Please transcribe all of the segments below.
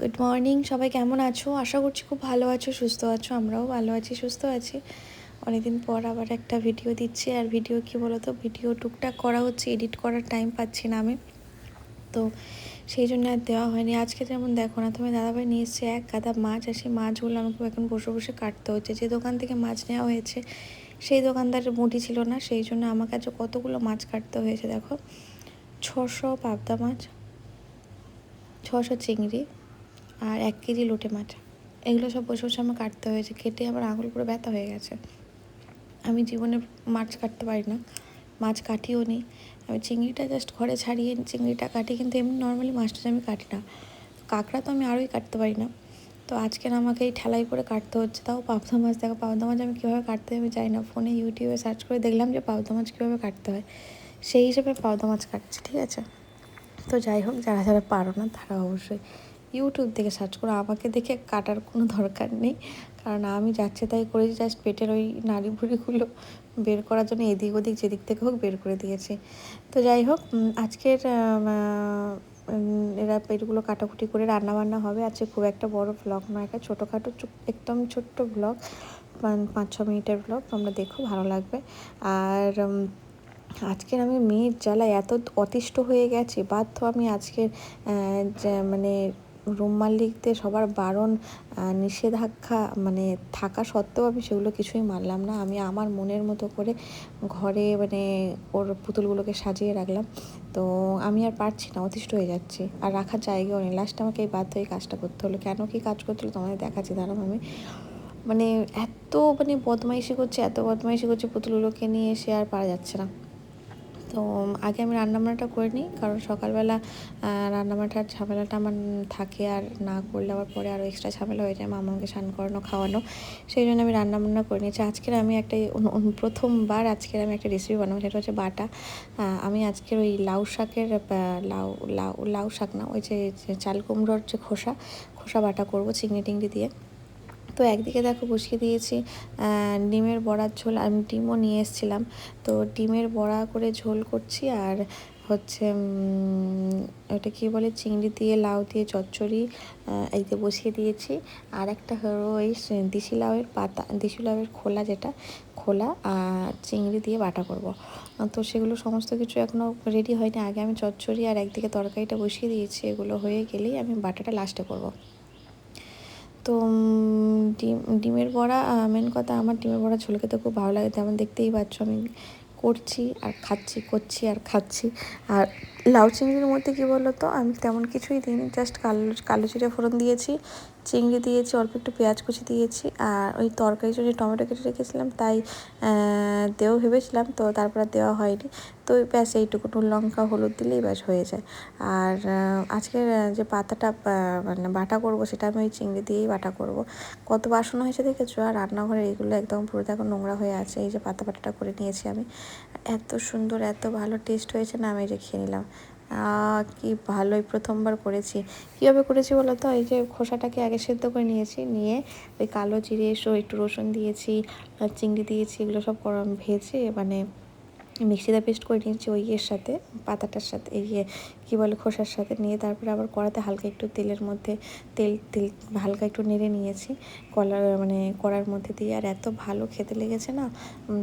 Good morning সবাই কেমন আছো? আশা করছি খুব ভালো আছো, সুস্থ আছো, আমরাও ভালো আছি, সুস্থ আছি। অনেকদিন পর আবার একটা ভিডিও দিচ্ছি, আর ভিডিও কি বলো তো ভিডিও টুকটাক করা হচ্ছে এডিট করার টাইম পাচ্ছি না আমি। তো সেই জন্য আর দেওয়া হয়নি। আজকে যেমন দেখো না তুমি দাদাভাই নিয়ে এসছে এক গাদা মাছ, আর সেই মাছগুলো আমাকে এখন বসে বসে কাটতে হচ্ছে। যে দোকান থেকে মাছ নেওয়া হয়েছে, সেই দোকানদারের মুটি ছিল না, সেই জন্য আমার কাছে কতগুলো মাছ কাটতে হয়েছে দেখো। ছশো পাবদা মাছ, ছশো চিংড়ি আর এক কেজি লোটে মাছ এগুলো সব বসে বসে আমার কাটতে হয়েছে। কেটে আমার আঙুল পুরো ব্যথা হয়ে গেছে। আমি জীবনে মাছ কাটতে পারি না। মাছ কাটিও নি। আমি চিংড়িটা জাস্ট ঘরে ছাড়িয়ে চিংড়িটা কাটি, কিন্তু এমনি নর্মালি মাছটা আমি কাটি না। কাঁকড়া তো আমি আরোই কাটতে পারি না। তো আজকে আমাকে এই ঠেলাই করে কাটতে হচ্ছে। তাও পাবদা মাছ দেখো। পাবদা মাছ আমি কীভাবে কাটতে আমি জানি না। ফোনে ইউটিউবে সার্চ করে দেখলাম যে পাবদা মাছ কীভাবে কাটতে হয়। সেই হিসেবে পাবদা মাছ কাটছি, ঠিক আছে? তো যাই হোক, যারা যারা পারো না, তারা অবশ্যই ইউটিউব থেকে সার্চ করো, আমাকে দেখে কাটার কোনো দরকার নেই। কারণ আমি যাচ্ছে তাই করেছি জাস্ট পেটের ওই নাড়ি ভুড়িগুলো বের করার জন্য এদিক ওদিক, যেদিক থেকে হোক বের করে দিয়েছি। তো যাই হোক আজকের এরা পেটগুলো কাটাকুটি করে রান্না বান্না হবে। আজকে খুব একটা বড় ব্লগ নয়, একটা ছোটোখাটো একদম ছোট্ট ব্লগ পাঁচ ছ মিনিটের ব্লগ তোমরা দেখো, ভালো লাগবে। আর আজকের আমি মেয়ের জ্বালায় এত অতিষ্ঠ হয়ে গেছি, বাধ্য আমি আজকের মানে রুম মালিকদের সবার বারণ নিষেধাজ্ঞা মানে থাকা সত্ত্বেও আমি সেগুলো কিছুই মানলাম না। আমি আমার মনের মতো করে ঘরে মানে ওর পুতুলগুলোকে সাজিয়ে রাখলাম। তো আমি আর পারছি না, অতিষ্ঠ হয়ে যাচ্ছি। আর রাখার জায়গাও নেই। লাস্ট আমাকে এই বাধ্য এই কাজটা করতে হলো। কেন কি কাজ করতে হলো তোমাদের দেখাচ্ছি, দাঁড়াও আমি। মানে এত মানে বদমাইশি করছে, এত বদমাইশি করছে পুতুলগুলোকে নিয়ে এসে আর পারা যাচ্ছে না। তো আগে আমি রান্নাবান্নাটা করে নিই, কারণ সকালবেলা রান্নাবান্নাটার ঝামেলাটা আমার থাকে আর না করলে আবার পরে আরও এক্সট্রা ঝামেলা হয়ে যায়, মামাকে স্নান করানো, খাওয়ানো। সেই জন্য আমি রান্নাবান্না করে নিয়েছি আজকের আমি একটা প্রথমবার আজকের আমি একটা রেসিপি বানাবো, সেটা হচ্ছে বাটা। আমি আজকের ওই লাউ শাকের লাউ লাউ লাউ শাক না, ওই যে চাল কুমড়োর যে খোসা খোসা বাটা করব, চিংড়ি টিংড়ি দিয়ে। তো একদিকে দেখো বসিয়ে দিয়েছি ডিমের বড়ার ঝোল আমি ডিমও নিয়ে এসেছিলাম। তো ডিমের বড়া করে ঝোল করছি আর হচ্ছে ওটা কি বলে চিংড়ি দিয়ে লাউ দিয়ে চচ্চড়ি আহ, এই যে বসিয়ে দিয়েছি। আর একটা হলো ওই দেশি লাউয়ের পাতা দেশি লাউয়ের খোলা যেটা খোলা আর চিংড়ি দিয়ে বাটা করব। তো সেগুলো সমস্ত কিছু এখনও রেডি হয়নি। আগে আমি চচ্চড়ি আর একদিকে তরকারিটা বসিয়ে দিয়েছি এগুলো হয়ে গেলেই আমি বাটাটা লাস্টে করব। তো ডিম, ডিমের বড়া মেন কথা আমার ডিমের বড়া ঝোল খেতে খুব ভালো লাগে। তেমন দেখতেই পাচ্ছ আমি করছি আর খাচ্ছি, করছি আর খাচ্ছি। আর লাউ চিংড়ির মধ্যে কী বলো তো আমি তেমন কিছুই দিইনি জাস্ট কালো কালো জিরে ফোড়ন দিয়েছি, চিংড়ি দিয়েছি, অল্প একটু পেঁয়াজ কুচি দিয়েছি, আর ওই তরকারি জন্য টমেটো কেটে রেখেছিলাম, তাই দেবো ভেবেছিলাম, তো তারপর দেওয়া হয়নি। তো ব্যাস এইটুকু লঙ্কা, হলুদ দিলেই ব্যাস হয়ে যায়। আর আজকের যে পাতাটা মানে বাটা করব, সেটা আমি ওই চিংড়ি দিয়েই বাটা করব। কত বাসন হয়েছে দেখেছ? আর রান্নাঘরে এইগুলো একদম পুরো দেখো নোংরা হয়ে আছে, এই যে পাতা বাটাটা করে নিয়েছি আমি। এত সুন্দর, এত ভালো টেস্ট হয়েছে না, আমি খেয়ে নিলাম। কি ভালোই প্রথমবার করেছি। কীভাবে করেছি বলো তো এই যে খোসাটাকে আগে সেদ্ধ করে নিয়েছি, নিয়ে ওই কালো জিরে, একটু রসুন দিয়েছি, চিংড়ি দিয়েছি, এগুলো সব ভেজে মানে মিক্সিতে পেস্ট করে নিয়েছি ওই ইয়ের সাথে, পাতাটার সাথে ইয়ে কী বলে, খোসার সাথে নিয়ে তারপরে আবার কড়াতে হালকা একটু তেলের মধ্যে তেল তেল হালকা একটু নেড়ে নিয়েছি, কলার মানে কড়ার মধ্যে দিয়ে। আর এত ভালো খেতে লেগেছে না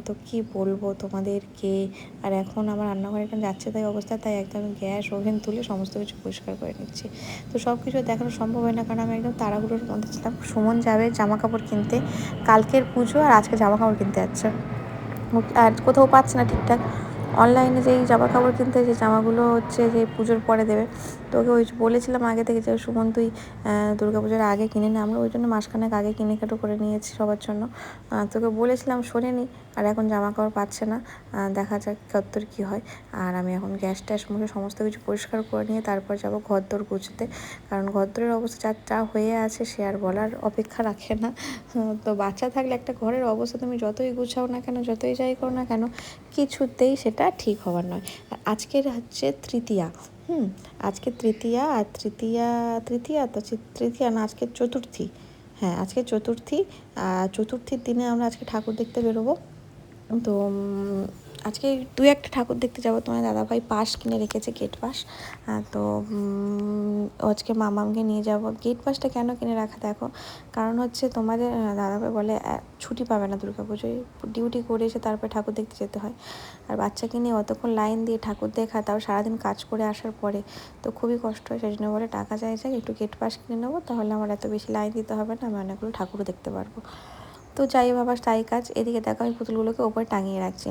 তো কি বলব তোমাদেরকে আর এখন আমার রান্নাঘরে এখন যাচ্ছে তাই অবস্থা, তাই একদম গ্যাস, ওভেন তুলে সমস্ত কিছু পরিষ্কার করে নিচ্ছি। তো সব কিছু দেখানো সম্ভব হয় না, কারণ আমি একদম তাড়াহুড়োর মধ্যে ছিলাম। সুমন যাবে জামা কাপড় কিনতে, কালকের পুজো আর আজকে জামা কাপড় কিনতে যাচ্ছে। আর কোথাও পাচ্ছে না ঠিকঠাক। অনলাইনে যেই জামা কাপড় কিনতে যে জামাগুলো হচ্ছে যে পুজোর পরে দেবে, তো ওকে ওই বলেছিলাম আগে থেকে যে, সুমন, তুই দুর্গা পুজোর আগে কিনে নে। আমরা ওই জন্য মাসখানেক আগে কিনে কেটো করে নিয়েছি সবার জন্য। তোকে বলেছিলাম শোনেনি, আর এখন জামা কাপড় পাচ্ছে না। দেখা যাক কত্তর কী হয়। আর আমি এখন গ্যাস ট্যাস মুখে সমস্ত কিছু পরিষ্কার করে নিয়ে তারপর যাব ঘর দোর গুছতে। কারণ ঘর দোরের অবস্থা যা যা হয়ে আছে সে আর বলার অপেক্ষা রাখে না। তো বাচ্চা থাকলে একটা ঘরের অবস্থা তুমি যতই গুছাও না কেন, যতই যাই করো না কেন, কিছুতেই সেটা ঠিক হওয়ার নয়। আর আজকের হচ্ছে তৃতীয়া, হুম, আজকে তৃতীয়া, আর তৃতীয়া তৃতীয়া তো তৃতীয়া না, আজকে চতুর্থী হ্যাঁ আজকে চতুর্থী চতুর্থীর দিনে আমরা আজকে ঠাকুর দেখতে বেরোবো। তো আজকে দু একটা ঠাকুর দেখতে যাব। তোমার দাদাভাই পাশ কিনে রেখেছে গেট পাশ তো আজকে মামামকে নিয়ে যাব। গেট পাশটা কেন কিনে রাখা দেখো? কারণ হচ্ছে তোমাদের দাদাভাই বলে ছুটি পাবে না দুর্গা পুজোয় ডিউটি করে এসে তারপরে ঠাকুর দেখতে যেতে হয়। আর বাচ্চাকে নিয়ে অতক্ষণ লাইন দিয়ে ঠাকুর দেখা, তাও সারাদিন কাজ করে আসার পরে। তো খুবই কষ্ট হয় সেই জন্য বলে টাকা চাই চাই, একটু গেট পাস কিনে নেব। তাহলে আমার এত বেশি লাইন দিতে হবে না, আমি অনেকগুলো ঠাকুরও দেখতে পারব। তো যাই বাবা তাই কাজ। এদিকে দেখো, আমি পুতুলগুলোকে ওপরে টাঙিয়ে রাখছি।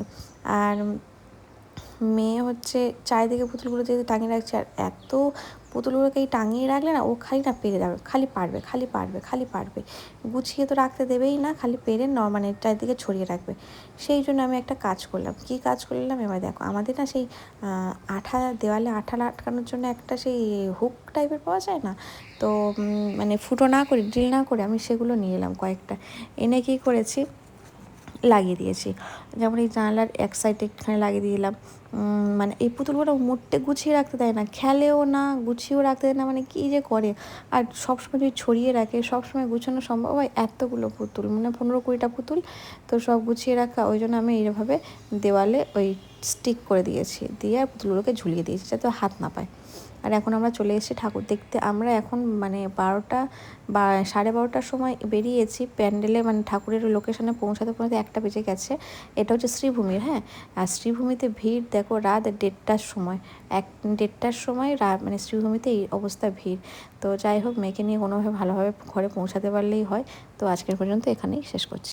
আর মেয়ে হচ্ছে চারিদিকে পুতুলগুলো যেহেতু টাঙিয়ে রাখছে, আর এত পুতুলগুলোকে এই টাঙিয়ে রাখলে না ও খালি না পেরে যাবে, খালি পারবে খালি পারবে খালি পারবে। গুছিয়ে তো রাখতে দেবেই না, খালি পেরে ন মানে চারিদিকে ছড়িয়ে রাখবে। সেই জন্য আমি একটা কাজ করলাম। কী কাজ করলাম? এবার দেখো, আমাদের না সেই আঠা, দেওয়ালে আঠা আটকানোর জন্য একটা সেই হুক টাইপের পাওয়া যায় না? তো মানে ফুটো না করে, ড্রিল না করে আমি সেগুলো নিয়ে এলাম কয়েকটা। এনে কী করেছি? লাগিয়ে দিয়েছি। যেমন এই জানালার এক সাইডে একটুখানি লাগিয়ে দিলাম। মানে এই পুতুলগুলো মোটে গুছিয়ে রাখতে দেয় না, খেলেও না, গুছিয়েও রাখতে দেয় না মানে কী যে করে? আর সবসময় যদি ছড়িয়ে রাখে, সবসময় গুছানো সম্ভব হয় এতগুলো পুতুল মানে পনেরো কুড়িটা পুতুল, তো সব গুছিয়ে রাখা, ওই জন্য আমি এইভাবে দেওয়ালে ওই স্টিক করে দিয়েছি, দিয়ে আর পুতুলগুলোকে ঝুলিয়ে দিয়েছি যাতে হাত না পায়। আর এখন আমরা চলে এসেছি ঠাকুর দেখতে। আমরা এখন মানে বারোটা বা সাড়ে বারোটার সময় বেরিয়েছি, প্যান্ডেলে মানে ঠাকুরের লোকেশনে পৌঁছাতে পৌঁছাতে একটা বেজে গেছে। এটা হচ্ছে শ্রীভূমির হ্যাঁ? আর শ্রীভূমিতে ভিড় দেখো রাত দেড়টার সময়। এক দেড়টার সময় রাত মানে শ্রীভূমিতে এই অবস্থা ভিড়। তো যাই হোক, মেয়েকে নিয়ে কোনোভাবে ভালোভাবে ঘরে পৌঁছাতে পারলেই হয়। তো আজকের পর্যন্ত এখানেই শেষ করছি।